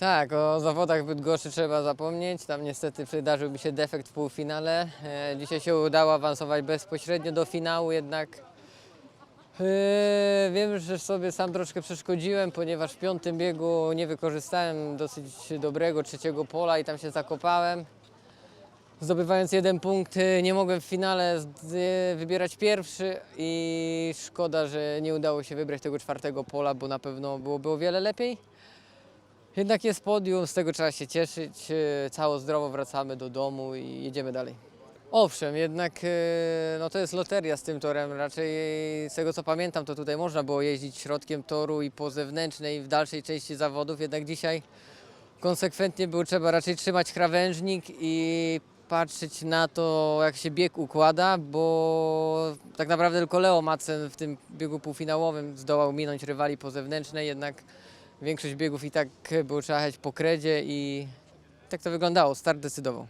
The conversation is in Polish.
Tak, o zawodach Bydgoszczy trzeba zapomnieć. Tam niestety przydarzył mi się defekt w półfinale. E, dzisiaj się udało awansować bezpośrednio do finału, jednak e, wiem, że sobie sam troszkę przeszkodziłem, ponieważ w piątym biegu nie wykorzystałem dosyć dobrego trzeciego pola i tam się zakopałem. Zdobywając jeden punkt, e, nie mogłem w finale wybierać pierwszy i szkoda, że nie udało się wybrać tego czwartego pola, bo na pewno byłoby o wiele lepiej. Jednak jest podium, z tego trzeba się cieszyć. e, Cało zdrowo wracamy do domu i jedziemy dalej. Owszem, jednak e, no to jest loteria z tym torem. Raczej z tego co pamiętam, to tutaj można było jeździć środkiem toru i po zewnętrznej w dalszej części zawodów. Jednak dzisiaj konsekwentnie było trzeba raczej trzymać krawężnik i patrzeć na to, jak się bieg układa, bo tak naprawdę tylko Leo Madsen w tym biegu półfinałowym zdołał minąć rywali po zewnętrznej, jednak większość biegów i tak było trzeba jechać po kredzie i tak to wyglądało, start decydował.